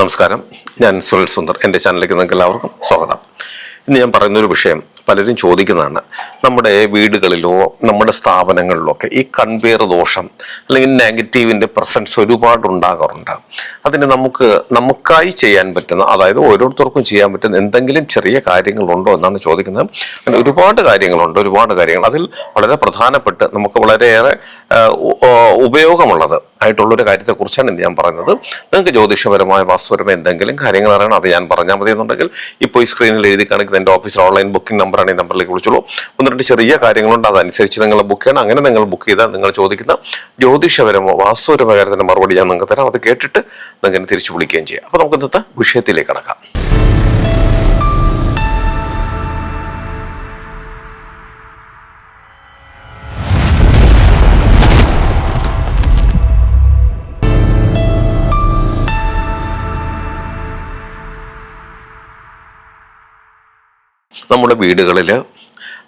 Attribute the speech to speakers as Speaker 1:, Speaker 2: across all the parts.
Speaker 1: നമസ്കാരം. ഞാൻ സുനിൽ സുന്ദർ. എന്റെ ചാനലിലേക്ക് നിങ്ങൾക്ക് എല്ലാവർക്കും സ്വാഗതം. ഇന്ന് ഞാൻ പറയുന്നൊരു വിഷയം പലരും ചോദിക്കുന്നതാണ്. നമ്മുടെ വീടുകളിലോ നമ്മുടെ സ്ഥാപനങ്ങളിലോ ഒക്കെ ഈ കൺവെയർ ദോഷം അല്ലെങ്കിൽ നെഗറ്റീവിന്റെ പ്രസൻസ് ഒരുപാട് ഉണ്ടാകാറുണ്ട്. അതിന് നമുക്ക് നമുക്കായി ചെയ്യാൻ പറ്റുന്ന അതായത് ഓരോരുത്തർക്കും ചെയ്യാൻ പറ്റുന്ന എന്തെങ്കിലും ചെറിയ കാര്യങ്ങളുണ്ടോ എന്നാണ് ചോദിക്കുന്നത്. അങ്ങനെ ഒരുപാട് കാര്യങ്ങളുണ്ട് ഒരുപാട് കാര്യങ്ങൾ. അതിൽ വളരെ പ്രധാനപ്പെട്ട് നമുക്ക് വളരെയേറെ ഉപയോഗമുള്ളത്. ആയിട്ടുള്ളൊരു കാര്യത്തെക്കുറിച്ചാണ് ഞാൻ പറയുന്നത്. നിങ്ങൾക്ക് ജ്യോതിഷപരമായ വാസ്തുപരമായ എന്തെങ്കിലും കാര്യങ്ങൾ അറിയണം അത് ഞാൻ പറഞ്ഞാൽ മതി എന്നുണ്ടെങ്കിൽ ഇപ്പോൾ ഈ സ്ക്രീനിൽ എഴുതി കാണിക്കുന്ന എന്റെ ഓഫീസിൽ ഓൺലൈൻ ബുക്കിംഗ് നമ്പറാണ് ഈ നമ്പറിലേക്ക് വിളിച്ചോളൂ. ഒന്ന് രണ്ട് ചെറിയ കാര്യങ്ങളുണ്ട് അതനുസരിച്ച് നിങ്ങൾ ബുക്ക് ചെയ്യണം. അങ്ങനെ നിങ്ങൾ ബുക്ക് ചെയ്താൽ നിങ്ങൾ ചോദിക്കുന്ന ജ്യോതിഷപരമോ വാസ്തുപരമായ കാര്യത്തിന്റെ മറുപടി ഞാൻ നിങ്ങൾക്ക് തരാം. അത് കേട്ടിട്ട് നിങ്ങൾക്ക് തിരിച്ചു വിളിക്കുകയും ചെയ്യാം. അപ്പോൾ നമുക്ക് ഇന്നത്തെ വിഷയത്തിലേക്ക് കടക്കാം. നമ്മുടെ വീടുകളിൽ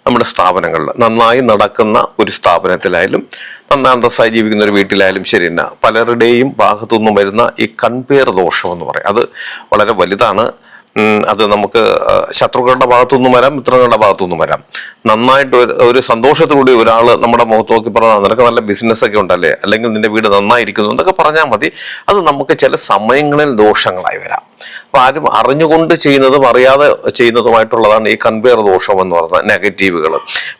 Speaker 1: നമ്മുടെ സ്ഥാപനങ്ങളിൽ നന്നായി നടക്കുന്ന ഒരു സ്ഥാപനത്തിലായാലും നന്നായി അന്തസ്സായി ജീവിക്കുന്ന ഒരു വീട്ടിലായാലും ശരി തന്നെ പലരുടെയും ഭാഗത്തു നിന്നും വരുന്ന ഈ കൺപേർ ദോഷം എന്ന് പറയും. അത് വളരെ വലുതാണ്. അത് നമുക്ക് ശത്രുക്കളുടെ ഭാഗത്തു നിന്നും വരാം മിത്രങ്ങളുടെ ഭാഗത്തു നിന്നും വരാം. നന്നായിട്ട് ഒരു സന്തോഷത്തോടെ ഒരാൾ നമ്മുടെ മുഖത്ത് നോക്കി പറഞ്ഞാൽ നിനക്ക് നല്ല ബിസിനസ്സൊക്കെ ഉണ്ടല്ലേ? അല്ലെങ്കിൽ നിന്റെ വീട് നന്നായിരിക്കുന്നു എന്നൊക്കെ പറഞ്ഞാൽ മതി. അത് നമുക്ക് ചില സമയങ്ങളിൽ ദോഷങ്ങളായി വരാം. അപ്പൊ ആരും അറിഞ്ഞുകൊണ്ട് ചെയ്യുന്നതും അറിയാതെ ചെയ്യുന്നതുമായിട്ടുള്ളതാണ് ഈ കൺവെയർ ദോഷം എന്ന് പറയുന്നത് നെഗറ്റീവുകൾ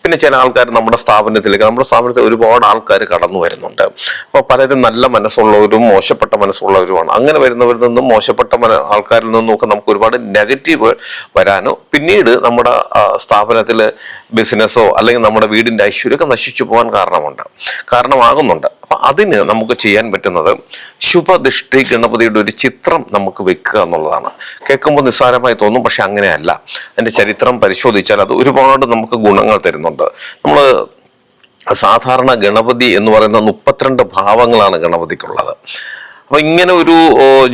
Speaker 1: പിന്നെ ചില ആൾക്കാർ നമ്മുടെ സ്ഥാപനത്തിലേക്ക് നമ്മുടെ സ്ഥാപനത്തിൽ ഒരുപാട് ആൾക്കാർ കടന്നു വരുന്നുണ്ട്. അപ്പോൾ പലരും നല്ല മനസ്സുള്ളവരും മോശപ്പെട്ട മനസ്സുള്ളവരുമാണ്. അങ്ങനെ വരുന്നവരിൽ നിന്നും മോശപ്പെട്ട ആൾക്കാരിൽ നിന്നും ഒക്കെ നമുക്ക് ഒരുപാട് നെഗറ്റീവ് വരാനോ പിന്നീട് നമ്മുടെ സ്ഥാപനത്തിൽ ബിസിനസ്സോ അല്ലെങ്കിൽ നമ്മുടെ വീടിന്റെ ഐശ്വര്യമൊക്കെ നശിച്ചു പോകാൻ കാരണമുണ്ട്. കാരണമാകുന്നുണ്ട്. അപ്പൊ അതിന് നമുക്ക് ചെയ്യാൻ പറ്റുന്നത് ശുഭദൃഷ്ടി ഗണപതിയുടെ ഒരു ചിത്രം നമുക്ക് വെക്കുക എന്നുള്ളതാണ്. കേൾക്കുമ്പോൾ നിസ്സാരമായി തോന്നും പക്ഷെ അങ്ങനെയല്ല. അതിന്റെ ചരിത്രം പരിശോധിച്ചാൽ അത് ഒരുപാട് നമുക്ക് ഗുണങ്ങൾ തരുന്നുണ്ട്. നമ്മൾ സാധാരണ ഗണപതി എന്ന് പറയുന്ന മുപ്പത്തിരണ്ട് ഭാവങ്ങളാണ് ഗണപതിക്കുള്ളത്. അപ്പൊ ഇങ്ങനെ ഒരു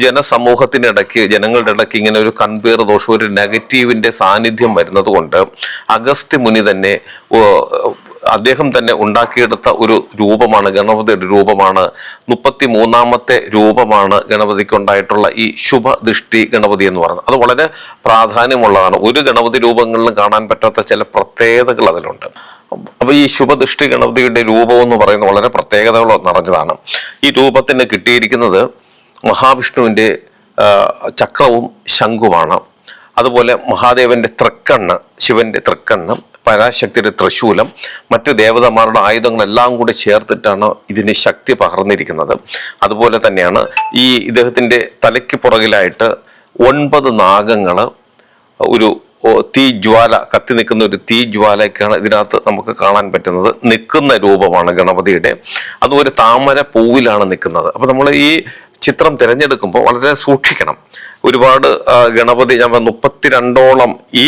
Speaker 1: ജനസമൂഹത്തിനിടയ്ക്ക് ജനങ്ങളുടെ ഇടയ്ക്ക് ഇങ്ങനെ ഒരു കൺപേർ ദോഷം ഒരു നെഗറ്റീവിന്റെ സാന്നിധ്യം വരുന്നത് കൊണ്ട് അഗസ്ത്യ മുനി തന്നെ അദ്ദേഹം തന്നെ ഉണ്ടാക്കിയെടുത്ത ഒരു രൂപമാണ് ഗണപതിയുടെ രൂപമാണ്. മുപ്പത്തി മൂന്നാമത്തെ രൂപമാണ് ഗണപതിക്ക് ഉണ്ടായിട്ടുള്ള ഈ ശുഭദൃഷ്ടി ഗണപതി എന്ന് പറയുന്നത്. അത് വളരെ പ്രാധാന്യമുള്ളതാണ്. ഒരു ഗണപതി രൂപങ്ങളിലും കാണാൻ പറ്റാത്ത ചില പ്രത്യേകതകൾ അതിലുണ്ട്. അപ്പൊ ഈ ശുഭദൃഷ്ടി ഗണപതിയുടെ രൂപം എന്ന് പറയുന്നത് വളരെ പ്രത്യേകതകൾ നിറഞ്ഞതാണ്. ഈ രൂപത്തിന് കിട്ടിയിരിക്കുന്നത് മഹാവിഷ്ണുവിന്റെ ചക്രവും ശംഖുമാണ്. അതുപോലെ മഹാദേവന്റെ തൃക്കണ്ണ് ശിവന്റെ തൃക്കണ്ണം പരാശക്തിയുടെ തൃശൂലം മറ്റു ദേവതമാരുടെ ആയുധങ്ങളെല്ലാം കൂടി ചേർത്തിട്ടാണ് ഇതിന് ശക്തി പകർന്നിരിക്കുന്നത്. അതുപോലെ തന്നെയാണ് ഈ ഇദ്ദേഹത്തിന്റെ തലയ്ക്ക് പുറകിലായിട്ട് ഒൻപത് നാഗങ്ങൾ ഒരു തീ ജ്വാല കത്തി നിൽക്കുന്ന ഒരു തീ ജ്വാലയൊക്കെയാണ് ഇതിനകത്ത് നമുക്ക് കാണാൻ പറ്റുന്നത്. നിൽക്കുന്ന രൂപമാണ് ഗണപതിയുടെ. അത് ഒരു താമര പൂവിലാണ് നിൽക്കുന്നത്. അപ്പോൾ നമ്മൾ ഈ ചിത്രം തിരഞ്ഞെടുക്കുമ്പോൾ വളരെ സൂക്ഷിക്കണം. ഒരുപാട് ഗണപതി ഞാൻ മുപ്പത്തിരണ്ടോളം ഈ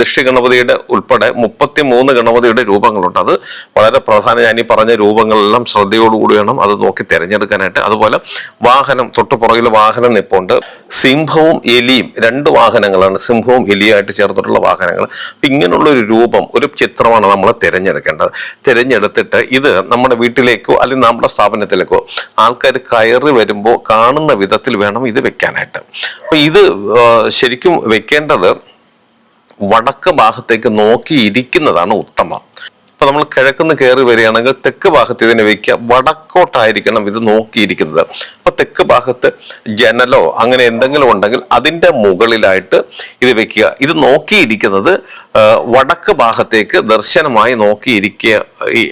Speaker 1: ദൃഷ്ടി ഗണപതിയുടെ ഉൾപ്പെടെ മുപ്പത്തി മൂന്ന് ഗണപതിയുടെ രൂപങ്ങളുണ്ട്. അത് വളരെ പ്രധാന ഞാൻ ഈ പറഞ്ഞ രൂപങ്ങളെല്ലാം ശ്രദ്ധയോടുകൂടി വേണം അത് നോക്കി തിരഞ്ഞെടുക്കാനായിട്ട്. അതുപോലെ വാഹനം തൊട്ടു പുറകിൽ വാഹനം നിപ്പുണ്ട്. സിംഹവും എലിയും രണ്ട് വാഹനങ്ങളാണ്. സിംഹവും എലിയായിട്ട് ചേർന്നിട്ടുള്ള വാഹനങ്ങൾ. അപ്പം ഇങ്ങനെയുള്ള ഒരു രൂപം ഒരു ചിത്രമാണ് നമ്മൾ തിരഞ്ഞെടുക്കേണ്ടത്. തിരഞ്ഞെടുത്തിട്ട് ഇത് നമ്മുടെ വീട്ടിലേക്കോ അല്ലെങ്കിൽ നമ്മുടെ സ്ഥാപനത്തിലേക്കോ ആൾക്കാർ കയറി വരുമ്പോൾ കാണുന്ന വിധത്തിൽ വേണം ഇത് വെക്കാനായിട്ട്. അപ്പം ഇത് ശരിക്കും വെക്കേണ്ടത് വടക്ക് ഭാഗത്തേക്ക് നോക്കി ഇരിക്കുന്നതാണ് ഉത്തമം. ഇപ്പൊ നമ്മൾ കിഴക്കുന്ന് കയറി വരികയാണെങ്കിൽ തെക്ക് ഭാഗത്ത് ഇതിനെ വയ്ക്കുക വടക്കോട്ടായിരിക്കണം ഇത് നോക്കിയിരിക്കുന്നത്. അപ്പൊ തെക്ക് ഭാഗത്ത് ജനലോ അങ്ങനെ എന്തെങ്കിലും ഉണ്ടെങ്കിൽ അതിന്റെ മുകളിലായിട്ട് ഇത് വെക്കുക. ഇത് നോക്കിയിരിക്കുന്നത് വടക്ക് ഭാഗത്തേക്ക് ദർശനമായി നോക്കിയിരിക്കുക.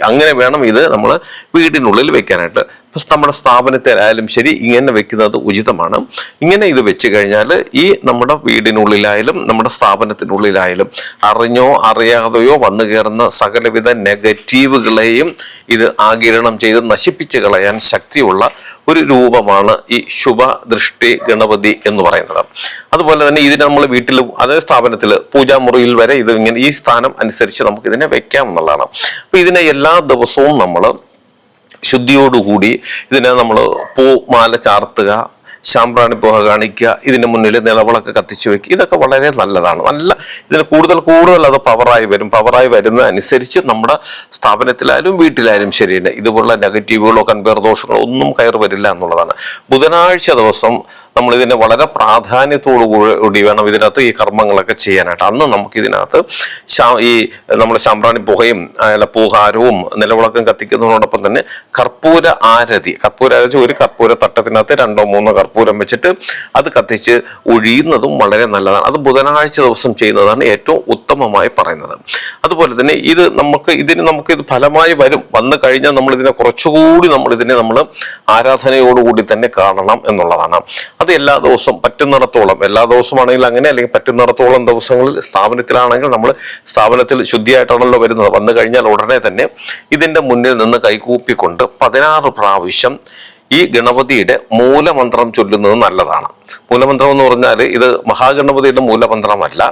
Speaker 1: അങ്ങനെ വേണം ഇത് നമ്മൾ വീടിനുള്ളിൽ വെക്കാനായിട്ട്. നമ്മുടെ സ്ഥാപനത്തിലായാലും ശരി ഇങ്ങനെ വെക്കുന്നത് ഉചിതമാണ്. ഇങ്ങനെ ഇത് വെച്ച് കഴിഞ്ഞാൽ ഈ നമ്മുടെ വീടിനുള്ളിലായാലും നമ്മുടെ സ്ഥാപനത്തിനുള്ളിലായാലും അറിഞ്ഞോ അറിയാതെയോ വന്നു കയറുന്ന സകലവിധ നെഗറ്റീവുകളെയും ഇത് ആകിരണം ചെയ്ത് നശിപ്പിച്ച് കളയാൻ ശക്തിയുള്ള ഒരു രൂപമാണ് ഈ ശുഭ ദൃഷ്ടി ഗണപതി എന്ന് പറയുന്നത്. അതുപോലെ തന്നെ ഇതിനെ നമ്മൾ വീട്ടിൽ അതേ സ്ഥാപനത്തിൽ പൂജാമുറിയിൽ വരെ ഇത് ഇങ്ങനെ ഈ സ്ഥാനം അനുസരിച്ച് നമുക്ക് ഇതിനെ വെക്കാം എന്നുള്ളതാണ്. അപ്പൊ ഇതിനെ എല്ലാ ദിവസവും നമ്മൾ ശുദ്ധിയോടുകൂടി ഇതിനെ നമ്മൾ പൂമാല ചാർത്തുക ശാമ്പ്രാണി പുക കാണിക്കുക ഇതിന് മുന്നിൽ നിലവിളക്ക് കത്തിച്ചു വെക്കുക ഇതൊക്കെ വളരെ നല്ലതാണ്. നല്ല ഇതിന് കൂടുതൽ കൂടുതൽ അത് പവറായി വരും. പവറായി വരുന്നതനുസരിച്ച് നമ്മുടെ സ്ഥാപനത്തിലായാലും വീട്ടിലായാലും ശരിയാണ് ഇതുപോലുള്ള നെഗറ്റീവുകളോ കൺപേർ ദോഷങ്ങളോ ഒന്നും കയറി വരില്ല എന്നുള്ളതാണ്. ബുധനാഴ്ച ദിവസം നമ്മൾ ഇതിനെ വളരെ പ്രാധാന്യത്തോടു കൂടി വേണം ഇതിനകത്ത് ഈ കർമ്മങ്ങളൊക്കെ ചെയ്യാനായിട്ട്. അന്ന് നമുക്ക് ഇതിനകത്ത് ശാ- ഈ നമ്മുടെ ശാമ്പ്രാണി പുകയും അല്ല പൂഹാരവും നിലവിളക്കും കത്തിക്കുന്നതിനോടൊപ്പം തന്നെ കർപ്പൂര ആരതി. കർപ്പൂര ആരതി ഒരു കർപ്പൂര തട്ടത്തിനകത്ത് രണ്ടോ മൂന്നോ കർപ്പൂരം വെച്ചിട്ട് അത് കത്തിച്ച് ഒഴിയുന്നതും വളരെ നല്ലതാണ്. അത് ബുധനാഴ്ച ദിവസം ചെയ്യുന്നതാണ് ഏറ്റവും ഉത്തമമായി പറയുന്നത്. അതുപോലെ തന്നെ ഇത് നമുക്ക് ഇതിന് നമുക്ക് ഇത് ഫലമായി വരും. വന്നു കഴിഞ്ഞാൽ നമ്മൾ ഇതിനെ കുറച്ചുകൂടി നമ്മൾ ഇതിനെ നമ്മൾ ആരാധനയോടുകൂടി തന്നെ കാണണം എന്നുള്ളതാണ്. അത് എല്ലാ ദിവസവും പറ്റുന്നിടത്തോളം എല്ലാ ദിവസമാണെങ്കിൽ അങ്ങനെ അല്ലെങ്കിൽ പറ്റുന്നിടത്തോളം ദിവസങ്ങളിൽ സ്ഥാപനത്തിലാണെങ്കിൽ നമ്മൾ സ്ഥാപനത്തിൽ ശുദ്ധിയായിട്ടാണല്ലോ വരുന്നത്. വന്നു കഴിഞ്ഞാൽ ഉടനെ തന്നെ ഇതിന്റെ മുന്നിൽ നിന്ന് കൈകൂപ്പിക്കൊണ്ട് പതിനാറ് പ്രാവശ്യം ഈ ഗണപതിയുടെ മൂലമന്ത്രം ചൊല്ലുന്നത് നല്ലതാണ്. മൂലമന്ത്രം എന്ന് പറഞ്ഞാൽ ഇത് മഹാഗണപതിയുടെ മൂലമന്ത്രമല്ല.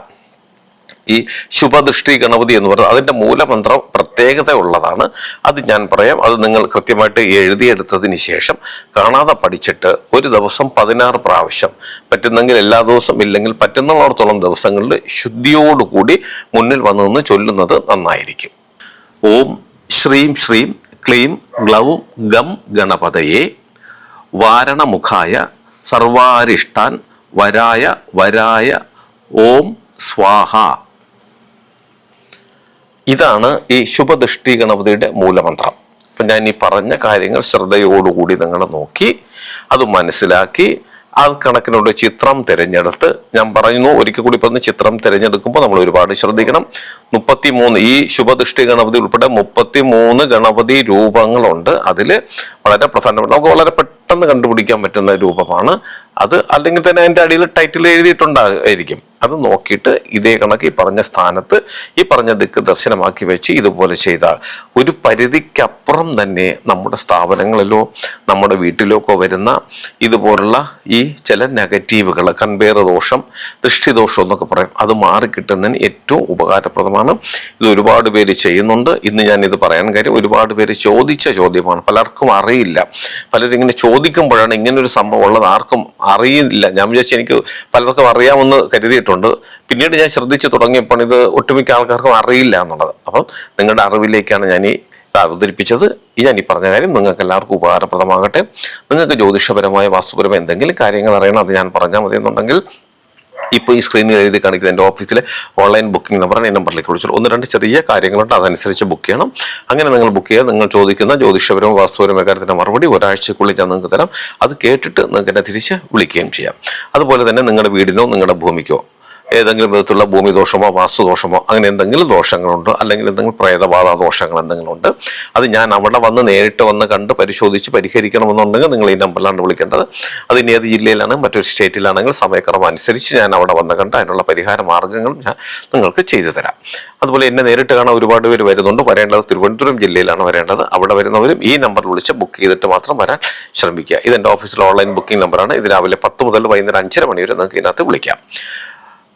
Speaker 1: ഈ ശുഭദൃഷ്ടി ഗണപതി എന്ന് പറയുന്നത് അതിന്റെ മൂലമന്ത്രം പ്രത്യേകത ഉള്ളതാണ്. അത് ഞാൻ പറയാം. അത് നിങ്ങൾ കൃത്യമായിട്ട് എഴുതിയെടുത്തതിന് ശേഷം കാണാതെ പഠിച്ചിട്ട് ഒരു ദിവസം പതിനാറ് പ്രാവശ്യം പറ്റുന്നെങ്കിൽ എല്ലാ ദിവസവും ഇല്ലെങ്കിൽ പറ്റുന്നിടത്തോളം ദിവസങ്ങളിൽ ശുദ്ധിയോടുകൂടി മുന്നിൽ വന്നു നിന്ന് ചൊല്ലുന്നത് നന്നായിരിക്കും. ഓം ശ്രീം ശ്രീം ക്ലീം ഗ്ലൗം ഗം ഗണപതയെ വാരണമുഖായ സർവാരിഷ്ടാൻ വരായ വരായ ഓം സ്വാഹ. ഇതാണ് ഈ ശുഭദൃഷ്ടി ഗണപതിയുടെ മൂലമന്ത്രം. അപ്പം ഞാൻ ഈ പറഞ്ഞ കാര്യങ്ങൾ ശ്രദ്ധയോടുകൂടി നിങ്ങൾ നോക്കി അത് മനസ്സിലാക്കി ആ കണക്കിനുള്ള ചിത്രം തിരഞ്ഞെടുത്ത് ഞാൻ പറയുന്നു ഒരിക്കൽ കൂടി പറഞ്ഞ് ചിത്രം തിരഞ്ഞെടുക്കുമ്പോൾ നമ്മൾ ഒരുപാട് ശ്രദ്ധിക്കണം. മുപ്പത്തി മൂന്ന് ഈ ശുഭദൃഷ്ടി ഗണപതി ഉൾപ്പെടെ മുപ്പത്തി മൂന്ന് ഗണപതി രൂപങ്ങളുണ്ട്. അതിൽ വളരെ പ്രധാനപ്പെട്ട നമുക്ക് വളരെ പെട്ടെന്ന് കണ്ടുപിടിക്കാൻ പറ്റുന്ന രൂപമാണ് അത് അല്ലെങ്കിൽ തന്നെ അതിന്റെ അടിയിൽ ടൈറ്റിൽ എഴുതിയിട്ടുണ്ടായിരിക്കും. അത് നോക്കിയിട്ട് ഇതേ കണക്ക് ഈ പറഞ്ഞ സ്ഥാനത്ത് ഈ പറഞ്ഞ ദിക്ക് ദർശനമാക്കി വെച്ച് ഇതുപോലെ ചെയ്താൽ ഒരു പരിധിക്കപ്പുറം തന്നെ നമ്മുടെ സ്ഥാപനങ്ങളിലോ നമ്മുടെ വീട്ടിലൊക്കെ വരുന്ന ഇതുപോലുള്ള ഈ ചില നെഗറ്റീവുകൾ കൺപേർ ദോഷം ദൃഷ്ടിദോഷം എന്നൊക്കെ പറയും. അത് മാറിക്കിട്ടുന്നതിന് ഏറ്റവും ഉപകാരപ്രദമാണ്. ഇത് ഒരുപാട് പേര് ചെയ്യുന്നുണ്ട്. ഇന്ന് ഞാൻ ഇത് പറയാൻ കാര്യം ഒരുപാട് പേര് ചോദിച്ച ചോദ്യമാണ്. പലർക്കും അറിയില്ല. പലരിങ്ങനെ ചോദിക്കുമ്പോഴാണ് ഇങ്ങനൊരു സംഭവം ഉള്ളത്. ആർക്കും അറിയില്ല. ഞാൻ വിചാരിച്ചു എനിക്ക് പലർക്കും അറിയാമെന്ന് കരുതിയിട്ടുണ്ട്. പിന്നീട് ഞാൻ ശ്രദ്ധിച്ചു തുടങ്ങിയപ്പോൾ ഇത് ഒട്ടുമിക്ക ആൾക്കാർക്കും അറിയില്ല എന്നുള്ളത്. അപ്പം നിങ്ങളുടെ അറിവിലേക്കാണ് ഞാൻ ഈ അവതരിപ്പിച്ചത്. ഈ ഞാൻ ഈ പറഞ്ഞ കാര്യം നിങ്ങൾക്ക് എല്ലാവർക്കും ഉപകാരപ്രദമാകട്ടെ. നിങ്ങൾക്ക് ജ്യോതിഷപരമായ വാസ്തുപരമായ എന്തെങ്കിലും കാര്യങ്ങൾ അറിയണം അത് ഞാൻ പറഞ്ഞാൽ മതി എന്നുണ്ടെങ്കിൽ ഇപ്പോൾ ഈ സ്ക്രീനിൽ എഴുതി കാണിക്കുന്ന എന്റെ ഓഫീസിലെ ഓൺലൈൻ ബുക്കിംഗ് നമ്പറാണ് ഈ നമ്പറിലേക്ക് വിളിച്ചോളൂ. ഒന്ന് രണ്ട് ചെറിയ കാര്യങ്ങളുണ്ട്. അതനുസരിച്ച് ബുക്ക് ചെയ്യണം. അങ്ങനെ നിങ്ങൾ ബുക്ക് ചെയ്യുക നിങ്ങൾ ചോദിക്കുന്ന ജ്യോതിഷപരവും വാസ്തുപരമായ കാര്യത്തിന്റെ മറുപടി ഒരാഴ്ചക്കുള്ളിൽ ഞാൻ നിങ്ങൾക്ക് തരാം. അത് കേട്ടിട്ട് നിങ്ങൾക്ക് എന്നെ തിരിച്ച് വിളിക്കുകയും ചെയ്യാം. അതുപോലെ തന്നെ നിങ്ങളുടെ വീടിനോ നിങ്ങളുടെ ഭൂമിക്കോ ഏതെങ്കിലും വിധത്തിലുള്ള ഭൂമി ദോഷമോ വാസ്തുദോഷമോ അങ്ങനെ എന്തെങ്കിലും ദോഷങ്ങളുണ്ടോ? അല്ലെങ്കിൽ എന്തെങ്കിലും പ്രേതബാധ ദോഷങ്ങൾ എന്തെങ്കിലും ഉണ്ട്? അത് ഞാൻ അവിടെ വന്ന് നേരിട്ട് വന്ന് കണ്ട് പരിശോധിച്ച് പരിഹരിക്കണമെന്നുണ്ടെങ്കിൽ നിങ്ങൾ ഈ നമ്പറിലാണ് വിളിക്കേണ്ടത്. അത് ഇനി ഏത് ജില്ലയിലാണെങ്കിൽ മറ്റൊരു സ്റ്റേറ്റിലാണെങ്കിൽ സമയക്രമം അനുസരിച്ച് ഞാൻ അവിടെ വന്ന് കണ്ട് അതിനുള്ള പരിഹാര മാർഗങ്ങളും ഞാൻ നിങ്ങൾക്ക് ചെയ്തു തരാം. അതുപോലെ എന്നെ നേരിട്ട് കാണാൻ ഒരുപാട് പേര് വരുന്നുണ്ട്. വരേണ്ടത് തിരുവനന്തപുരം ജില്ലയിലാണ് വരേണ്ടത്. അവിടെ വരുന്നവരും ഈ നമ്പറിൽ വിളിച്ച് ബുക്ക് ചെയ്തിട്ട് മാത്രം വരാൻ ശ്രമിക്കുക. ഇത് എന്റെ ഓഫീസിലെ ഓൺലൈൻ ബുക്കിംഗ് നമ്പറാണ്. ഇത് രാവിലെ പത്ത് മുതൽ വൈകുന്നേരം അഞ്ചര മണി വരെ നിങ്ങൾക്ക് ഇതിനകത്ത് വിളിക്കാം.